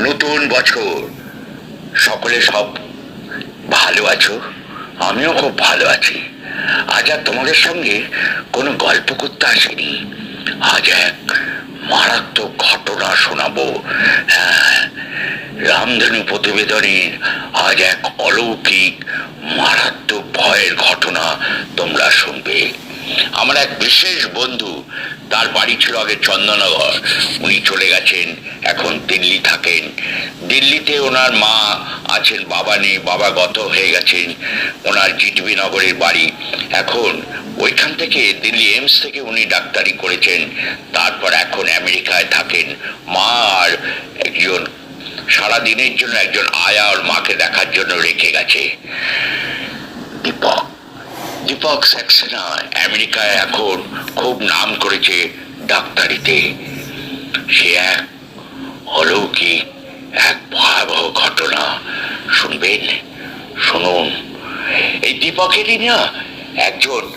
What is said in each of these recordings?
নতুন বছর। সকলে সব ভালো আছো? আমিও খুব ভালো আছি। আজ আর তোমাদের সঙ্গে কোনো গল্প করতে আসিনি। আজ এক মারাত্মক ঘটনা শোনাবো। হ্যাঁ রামধনু প্রতিবেদনের আজ এক অলৌকিক, মারাত্মক ভয়ের ঘটনা তোমরা শুনবে। আমার এক বিশেষ বন্ধু, তার বাড়ি ছিল আগে চন্দননগর। উনি চলে গেছেন, এখন দিল্লি থাকেন। দিল্লিতে ওনার মা আছেন, বাবা নেই, বাবা গত হয়ে গেছেন। ওনার জিটবি নগরের বাড়ি। এখন ওইখান থেকে দিল্লি এইমস থেকে উনি ডাক্তারি করেছেন। তারপর এখন আমেরিকায় থাকেন। মা আর একজন সারা দিনের জন্য একজন আয়া ওর মাকে দেখার জন্য রেখে গেছে। দীপক দীপক সাক্সেনা আমেরিকায় এখন খুব নাম করেছে ডাক্তারিতে। সে এক অলৌকিক, এক ভয়াবহ ঘটনা। শুনবেন? শুনুন। এই দীপকেরই না, একজন,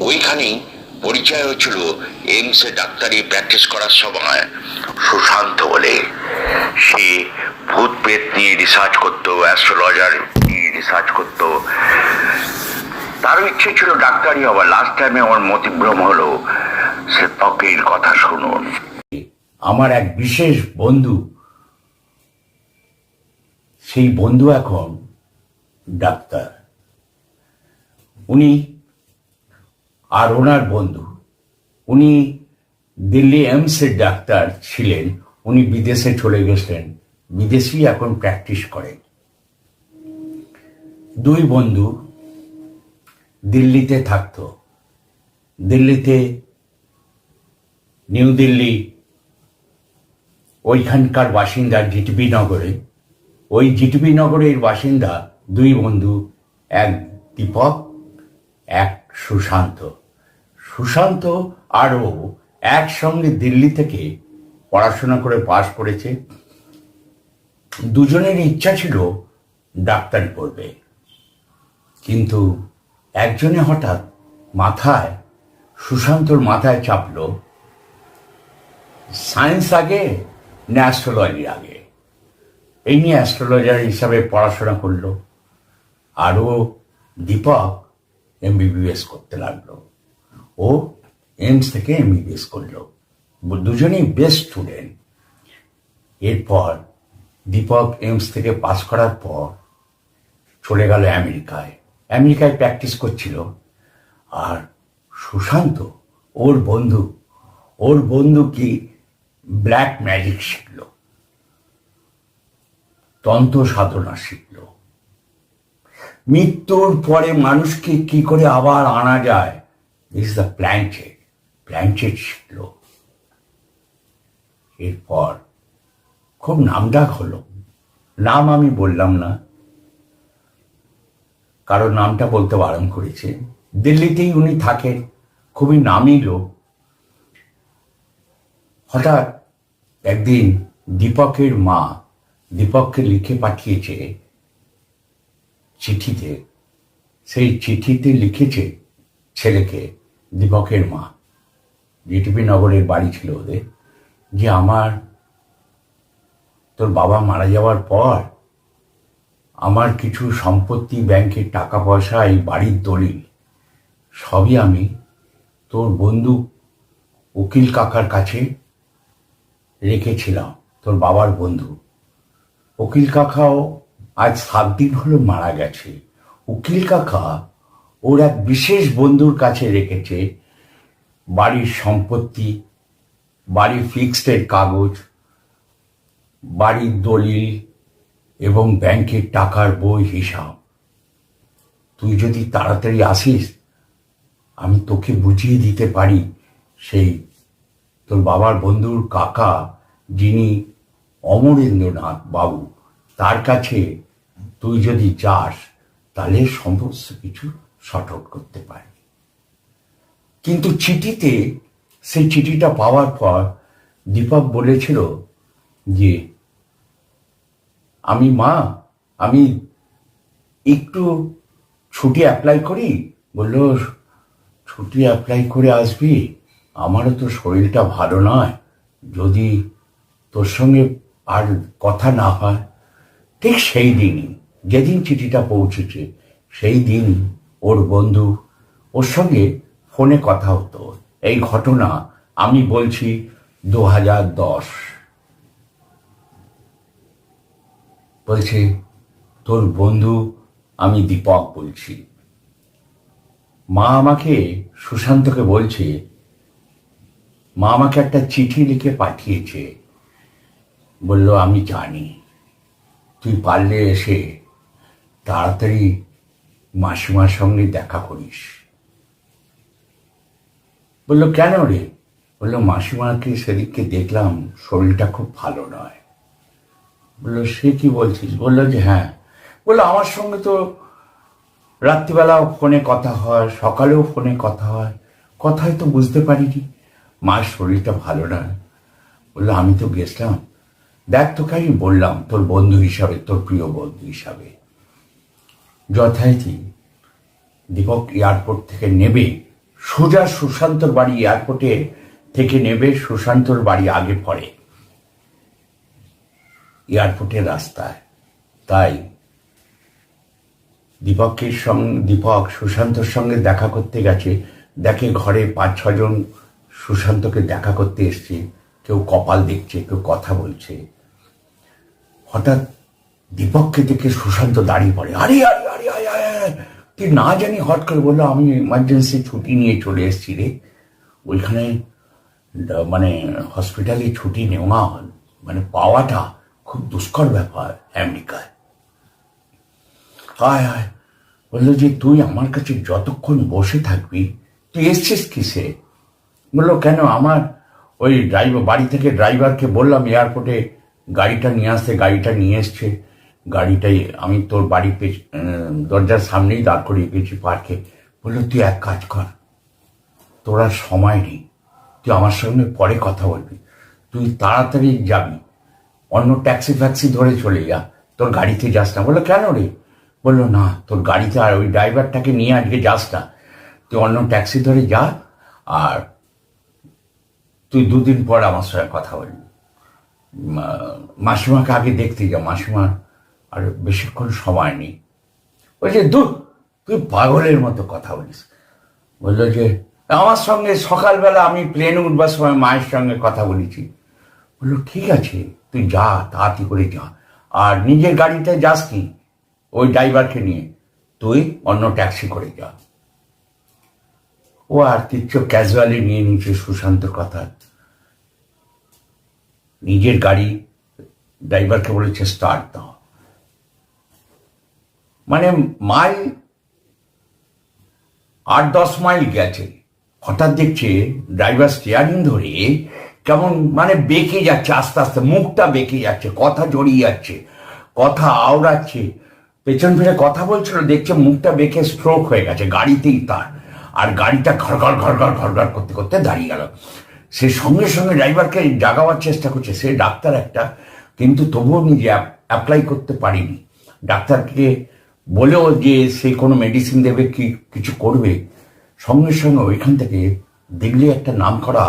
ওইখানেই পরিচয় হয়েছিল এইমসে ডাক্তারি প্র্যাকটিস করার সময়। সুশান্ত বলে। সে ভূত প্রেত নিয়ে রিসার্চ করতো অ্যাস্ট্রোলজার নিয়ে রিসার্চ করতো। তারও ইচ্ছে ছিল ডাক্তারি হবার লাস্ট টাইমে আমার মতিভ্রম হলো, সে ত্বকের কথা শুনুন। আমার এক বিশেষ বন্ধু, সেই বন্ধু এখন ডাক্তার। উনি আর ওনার বন্ধু। উনি দিল্লি এমসের ডাক্তার ছিলেন, উনি বিদেশে চলে গেছেন, বিদেশেই এখন প্র্যাকটিস করেন। দুই বন্ধু দিল্লিতে থাকতো। দিল্লিতে, নিউ দিল্লি, ওইখানকার বাসিন্দা জিটিপি নগরে। ওই জিটিপি নগরের বাসিন্দা দুই বন্ধু, এক দীপক, এক সুশান্ত। সুশান্ত আর ও একসঙ্গে দিল্লি থেকে পড়াশোনা করে পাশ করেছে দুজনের ইচ্ছা ছিল ডাক্তারি করবে কিন্তু একজনে হঠাৎ মাথায়, সুশান্তর মাথায় চাপলো, সায়েন্স আগে না অ্যাস্ট্রোলজি আগে? এই নিয়ে অ্যাস্ট্রোলজার হিসাবে পড়াশোনা করল, আরও দীপক এমবিবিএস করতে লাগল। ও এমস থেকে এমবিবিএস করল। দুজনেই বেস্ট স্টুডেন্ট। এরপর দীপক এমস থেকে পাস করার পর চলে গেল আমেরিকায়। আমেরিকায় প্র্যাকটিস করছিল আর সুশান্ত, ওর বন্ধু ওর বন্ধু কি ব্ল্যাক ম্যাজিক শিখল। তন্ত্র সাধনা শিখল। মৃত্যুর পরে মানুষকে কি করে আবার আনা যায় ইস দ্য প্ল্যানচেট প্ল্যানচেট শিখল। এরপর খুব নামডাক হলো। নাম আমি বললাম না। কারও নামটা বলতে বারণ করেছে। দিল্লিতেই উনি থাকেন, খুবই নামী লোক। হঠাৎ একদিন দীপকের মা দীপককে লিখে পাঠিয়েছে চিঠিতে। সেই চিঠিতে লিখেছে ছেলেকে, দীপকের মা। জিটিপি নগরের বাড়ি ছিল ওদের। যে আমার তোর বাবা মারা যাওয়ার পর আমার কিছু সম্পত্তি ব্যাংকের টাকা পয়সা এই বাড়ির দলিল, সবই আমি তোর বন্ধু উকিল কাকার কাছে রেখেছিলাম, তোর বাবার বন্ধু। উকিল কাকাও আজ সাত দিন হলো মারা গেছে। উকিল কাকা ওর এক বিশেষ বন্ধুর কাছে রেখেছে বাড়ির সম্পত্তি, বাড়ির ফিক্সডের কাগজ, বাড়ির দলিল এবং ব্যাংকের টাকার বই হিসাব। তুই যদি তাড়াতাড়ি আসিস, আমি তোকে বুঝিয়ে দিতে পারি সেই তোর বাবার বন্ধুর কাকা যিনি অমরেন্দ্রনাথ বাবু, তার কাছে তুই যদি যাস, তাহলে সমস্ত কিছু আউট করতে পারি। কিন্তু চিঠিতে, সেই চিঠিটা পাওয়ার পর দীপক বলেছিল যে আমি মা, আমি একটু ছুটি অ্যাপ্লাই করি। বলল, ছুটি অ্যাপ্লাই করে আসবি? আমারও তো শরীরটা ভালো নয়। যদি তোর সঙ্গে আর কথা না হয়। ঠিক সেই দিনই, যেদিন চিঠিটা পৌঁছেছে, সেই দিন ওর বন্ধু ওর সঙ্গে ফোনে কথা হতো। এই ঘটনা আমি বলছি দু হাজার দশ। বলছে, তোর বন্ধু আমি দীপক বলছি। মা আমাকে সুশান্তকে বলছে, মা আমাকে একটা চিঠি লিখে পাঠিয়েছে। বলল, আমি জানি। তুই পারলে এসে তাড়াতাড়ি মাসিমার সঙ্গে দেখা করিস। বলল, কেন রে? বলল, মাসিমাকে সেদিককে দেখলাম শরীরটা খুব ভালো নয়। বলল, সে কি বলছিস? বলল যে হ্যাঁ। বলল, আমার সঙ্গে তো রাত্রিবেলাও ফোনে কথা হয়, সকালেও ফোনে কথা হয়। কথাই তো বুঝতে পারিনি। মার শরীরটা ভালো না। বলল, আমি তো গেছিলাম। দেখ তোকে আমি বললাম, তোর বন্ধু হিসাবে, তোর প্রিয় বন্ধু হিসাবে। যথারীতি দীপক এয়ারপোর্ট থেকে নেবে, সোজা সুশান্তর বাড়ি এয়ারপোর্টে থেকে নেবে, সুশান্তর বাড়ি আগে পড়ে এয়ারপোর্টের রাস্তায়। তাই দীপকের সঙ্গে, দীপক সুশান্তর সঙ্গে দেখা করতে গেছে। দেখে ঘরে পাঁচ ছজন সুশান্তকে দেখা করতে এসছে। কেউ কপাল দেখছে, কেউ কথা বলছে। হঠাৎ দীপককে দেখে সুশান্ত দাঁড়িয়ে পড়ে। আরে আরে আরে আরে। তুই না জানি হট করে বলল, আমি এমার্জেন্সি ছুটি নিয়ে চলে এসেছি রে। ওইখানে মানে হসপিটালে ছুটি নেওয়া মানে পাওয়াটা খুব দুষ্কর ব্যাপার, আমেরিকায়। হায় হায়, বলল যে, তুই আমার কাছে যতক্ষণ বসে থাকবি, তুই এসছিস কিসে? বলল, কেন আমার ওই ড্রাইভার বাড়ি থেকে ড্রাইভারকে বললাম এয়ারপোর্টে গাড়িটা নিয়ে আসতে, গাড়িটা নিয়ে এসছে। গাড়িটাই আমি তোর বাড়ি পেছ- দরজার সামনেই দাঁড় করিয়ে গেছি পার্কে বলল, তুই এক কাজ কর, তোর আর সময় নেই তুই আমার সঙ্গে পরে কথা বলবি। তুই তাড়াতাড়ি যাবি অন্য ট্যাক্সি ফ্যাক্সি ধরে চলে যা। তোর গাড়িতে যাস না। বলল, কেন রে? বলল, না, তোর গাড়িতে আর ওই ড্রাইভারটাকে নিয়ে আজকে যাস না। তুই অন্য ট্যাক্সি ধরে যা আর তুই দুদিন পর আমার সঙ্গে কথা বলবি। মাসিমাকে আগে দেখতে যা। মাসিমার আর বেশিক্ষণ সময় নেই। বলছে দূর, তুই পাগলের মতো কথা বলিস। বলল যে, আমার সঙ্গে সকালবেলা আমি প্লেনে উঠবার সময় মায়ের সঙ্গে কথা বলেছি। বলল, ঠিক আছে। তুই যা, তাড়াতাড়ি করে যা। আর নিজের গাড়িতে যাস কি? ওই ড্রাইভারকে নিয়ে। তুই অন্য ট্যাক্সি করে যা। ও আর কিচ্ছু ক্যাজুয়ালি নিয়ে নিচ্ছে সুশান্তর কথা। নিজের গাড়ি ড্রাইভারকে বলেছে, স্টার্ট দাও। মানে মাইল, আট দশ মাইল গেছে। হঠাৎ দেখছে ড্রাইভার স্টিয়ারিং ধরে কেমন মানে বেঁকে যাচ্ছে, আস্তে আস্তে, মুখটা বেঁকে যাচ্ছে, কথা জড়িয়ে যাচ্ছে, কথা আওড়াচ্ছে। পেছন ফিরে কথা বলছিল, দেখছে মুখটা বেঁকে স্ট্রোক হয়ে গেছে, গাড়িতেই তার। আর গাড়িটা ঘরঘর ঘরঘর ঘরঘর করতে করতে দাঁড়িয়ে গেল। সে সঙ্গে সঙ্গে ড্রাইভারকে জাগাবার চেষ্টা করছে। সে ডাক্তার একটা, কিন্তু তবুও নিজে অ্যাপ্লাই করতে পারিনি। ডাক্তারকে বলেও যে সে কোনো মেডিসিন দেবে, কি, কিছু করবে, সঙ্গে সঙ্গে ওইখান থেকে দিল্লি একটা নাম করা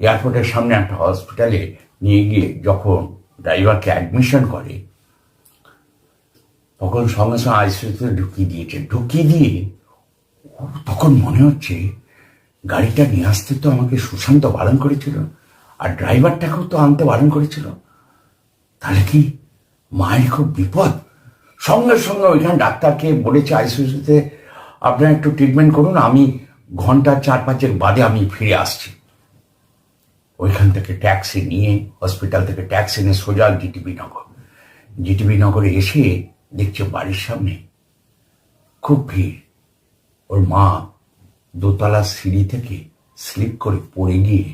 এয়ারপোর্টের সামনে একটা হসপিটালে নিয়ে গিয়ে যখন ড্রাইভারকে অ্যাডমিশন করে, তখন সঙ্গে সঙ্গে আইসিউতে ঢুকিয়ে দিয়েছে। ঢুকিয়ে দিয়ে তখন মনে হচ্ছে গাড়িটা নিয়ে আসতে তো আমাকে সুশান্ত বারণ করেছিল, আর ড্রাইভারটাকেও তো আনতে বারণ করেছিল। তাহলে কি মায়ের খুব বিপদ? সঙ্গে সঙ্গে ওইখানে ডাক্তারকে বলেছে আইসিউতে আপনারা একটু ট্রিটমেন্ট করুন, আমি ঘণ্টা চার পাঁচেক বাদে আমি ফিরে আসছি। ওইখান থেকে ট্যাক্সি নিয়ে, হসপিটাল থেকে ট্যাক্সি নিয়ে সোজা জিটিবি নগর। জিটিবি নগরে এসে দেখছে বাড়ির সামনে খুব ভিড়। ওর মা দোতলা সিঁড়ি থেকে স্লিপ করে পড়ে গিয়ে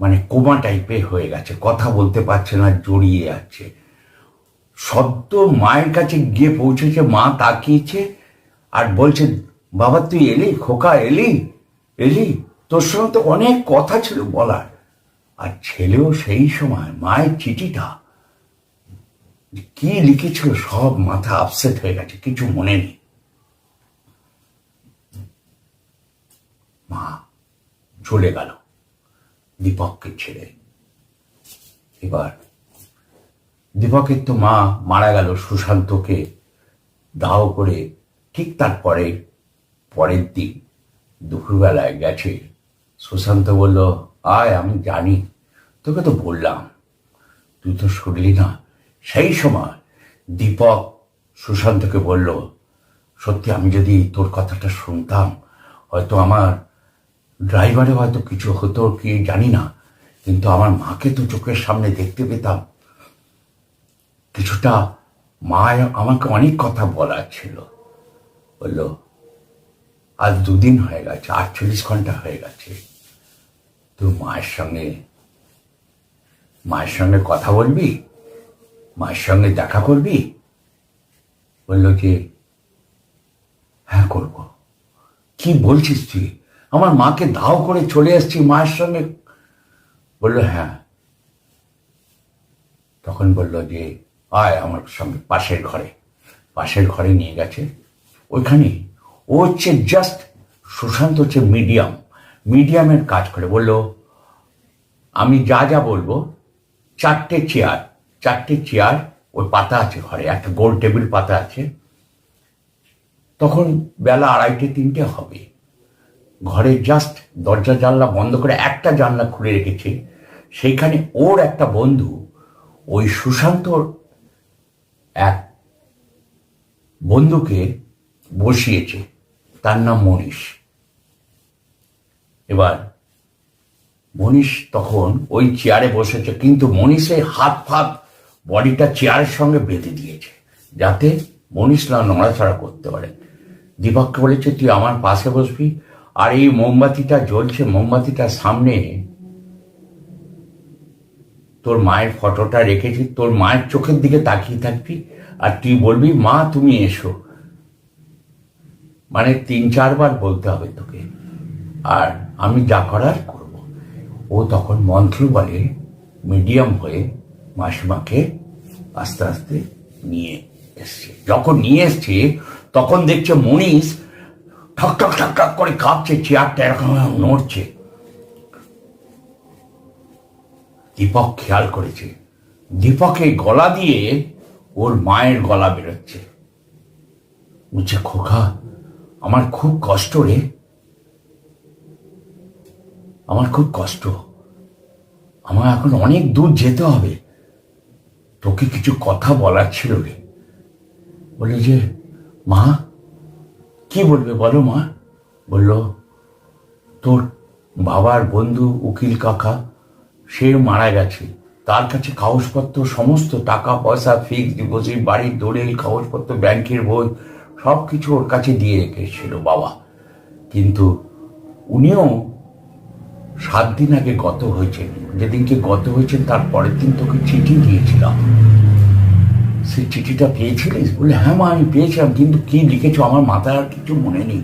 মানে কোমা টাইপের হয়ে গেছে, কথা বলতে পারছে না, জড়িয়ে যাচ্ছে সদ্য মায়ের কাছে গিয়ে পৌঁছেছে, মা তাকিয়েছে আর বলছে, বাবা, তুই এলি? খোকা, এলি? এলি? তোর সঙ্গে তো অনেক কথা ছিল বলার। আর ছেলেও সেই সময় মায়ের চিঠিটা কি লিখেছিল সব মাথা আপসেট হয়ে গেছে, কিছু মনে নেই। মা চলে গেল দীপককে ছেড়ে। এবার দীপকের তো মা মারা গেল, সুশান্তকে দাহ করে ঠিক তারপরে পরের দিন দুপুরবেলায় গেছে সুশান্ত বলল, আয়, আমি জানি। তোকে তো বললাম। তুই তো শুনলি না। সেই সময় দীপক সুশান্তকে বলল, সত্যি, আমি যদি তোর কথাটা শুনতাম, হয়তো আমার ড্রাইভারে হয়তো কিছু হতো কি জানি না, কিন্তু আমার মাকে তো চোখের সামনে দেখতে পেতাম। কিছুটা মা আমাকে অনেক কথা বলার ছিল। বলল, আজ দুদিন হয়ে গেছে, আটচল্লিশ ঘণ্টা হয়ে গেছে। তুই মায়ের সঙ্গে মায়ের সঙ্গে কথা বলবি? মায়ের সঙ্গে দেখা করবি? বলল যে হ্যাঁ করব। কি বলছিস তুই? আমার মাকে দাও করে চলে এসছি মায়ের সঙ্গে। বলল হ্যাঁ। তখন বলল যে, আয় আমার সঙ্গে পাশের ঘরে। পাশের ঘরে নিয়ে গেছে। ওইখানে ও হচ্ছে জাস্ট সুশান্ত হচ্ছে মিডিয়াম মিডিয়ামের কাজ করে। বলল, আমি যা যা বলব, চারটে চেয়ার চারটে চেয়ার ওই পাতা আছে ঘরে, একটা গোল টেবিল পাতা আছে। তখন বেলা আড়াইটে, তিনটে হবে। ঘরে জাস্ট দরজা, জানলা বন্ধ করে একটা জানলা খুলে রেখেছে। সেইখানে ওর একটা বন্ধু, ওই সুশান্তর এক বন্ধুকে বসিয়েছে। তার নাম মনীষ। এবার মনীষ তখন ওই চেয়ারে বসেছে, কিন্তু মনীষের হাত ফাত বডিটা চেয়ারের সঙ্গে বেঁধে দিয়েছে, যাতে মনীষ না নড়াচড়া করতে পারে। দীপককে বলেছে, তুই আমার পাশে বসবি। আর এই মোমবাতিটা জ্বলছে মোমবাতিটার সামনে তোর মায়ের ফটোটা রেখেছি, তোর মায়ের চোখের দিকে তাকিয়ে থাকবি, আর তুই বলবি, মা, তুমি এসো। মানে তিন, চারবার বলতে হবে তোকে। আর আমি যা করার করব। ও তখন মন্ত্র বলে মিডিয়াম হয়ে মাসিমাকে আস্তে আস্তে নিয়ে এসছে। যখন নিয়ে এসছে, তখন দেখছে মনীষ ঠক ঠক ঠক ঠক করে কাঁপছে, চেয়ারটা এরকম নড়ছে। দীপক খেয়াল করেছে। দীপকে গলা দিয়ে ওর মায়ের গলা বেরোচ্ছে। বলছে, খোকা, আমার খুব কষ্ট রে। আমার খুব কষ্ট। আমার এখন অনেক দূর যেতে হবে। তোকে কিছু কথা বলার ছিল রে। বলে যে, মা, কি বলবে বলো মা? বলল, তোর বাবার বন্ধু, উকিল কাকা, সে মারা গেছে। তার কাছে কাগজপত্র, সমস্ত টাকা, পয়সা ফিক্স ডিপোজিট বাড়ির দলিল, কাগজপত্র, ব্যাংকের বই সব কিছু ওর কাছে দিয়ে রেখেছিল বাবা। কিন্তু উনিও সাত দিন আগে গত হয়েছেন যেদিনকে গত হয়েছেন তার পরের দিন তোকে চিঠি দিয়েছিলাম। সেই চিঠিটা পেয়েছিলিস? বলে হ্যাঁ মা, আমি পেয়েছিলাম, কিন্তু কি লিখেছো? আমার মাথায় আর কিছু মনে নেই।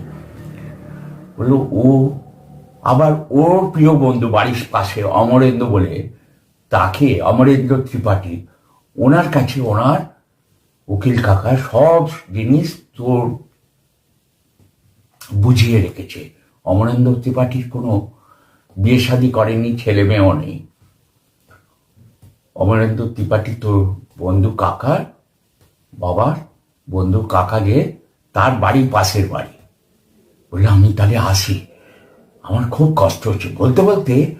বলল, ও, আবার ওর প্রিয় বন্ধু বাড়ির পাশে অমরেন্দ্র বলে, তাকে অমরেন্দ্র ত্রিপাঠী, ওনার কাছে ওনার উকিল কাকা সব জিনিস তোর বুঝিয়ে রেখেছে। অমরেন্দ্র ত্রিপাঠীর কোনো বিয়ে শাদী করেনি, ছেলে মেয়েও নেই। অমরেন্দ্র ত্রিপাঠী তোর বন্ধু কাকার, বাবার বন্ধু কাকা যে তার বাড়ি পাশের বাড়ি। বললে, আমি তাহলে আসি। আমার খুব কষ্ট হচ্ছে। বলতে বলতে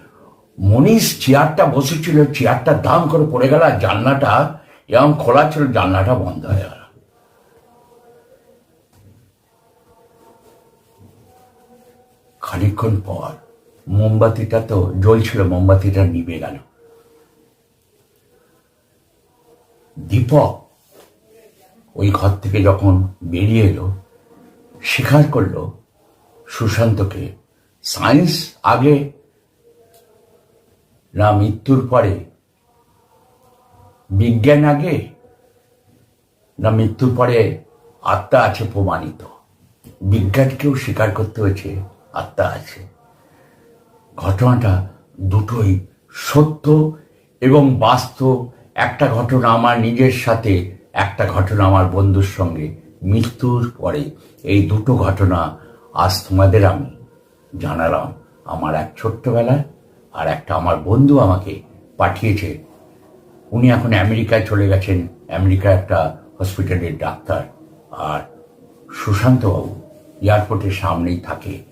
মনীষ চেয়ারটা বসেছিল, চেয়ারটা দাম করে পড়ে গেল আর জানলাটা এরকম খোলা ছিল, জানলাটা বন্ধ হয়ে গেল। খানিক্ষণ পর মোমবাতিটা তো জ্বলছিল, মোমবাতিটা নিভে গেল। দীপক ওই ঘর থেকে যখন বেরিয়ে এলো, স্বীকার করল সুশান্তকে, সায়েন্স, আগে না মৃত্যুর পরে? বিজ্ঞান আগে? না মৃত্যুর পরে আত্মা আছে প্রমাণিত? বিজ্ঞানকেও স্বীকার করতে হয়েছে, আত্মা আছে। ঘটনাটা দুটোই সত্য এবং বাস্তব। একটা ঘটনা আমার নিজের সাথে, একটা ঘটনা আমার বন্ধুর সঙ্গে মৃত্যুর পরে। এই দুটো ঘটনা আজ তোমাদের আমি জানালাম। আমার এক ছোট্টবেলায় আর একটা আমার বন্ধু আমাকে পাঠিয়েছে। উনি এখন আমেরিকায় চলে গেছেন। আমেরিকা একটা হসপিটালের ডাক্তার। আর সুশান্তবাবু এয়ারপোর্টের সামনেই থাকে।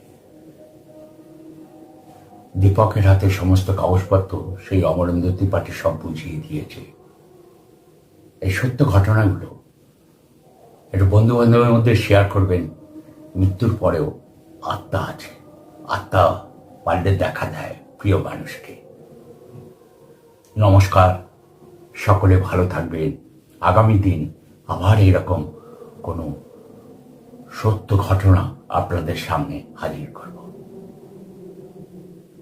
দীপকের হাতে সমস্ত কাগজপত্র সেই অমরেন্দ্র ত্রিপাঠী সব বুঝিয়ে দিয়েছে। এই সত্য ঘটনাগুলো একটু বন্ধু বান্ধবের মধ্যে শেয়ার করবেন। মৃত্যুর পরেও আত্মা আছে। আত্মা পারলে দেখা দেয় প্রিয় মানুষকে। নমস্কার। সকলে ভালো থাকবেন। আগামী দিন আবার এরকম কোনো সত্য ঘটনা আপনাদের সামনে হাজির করব।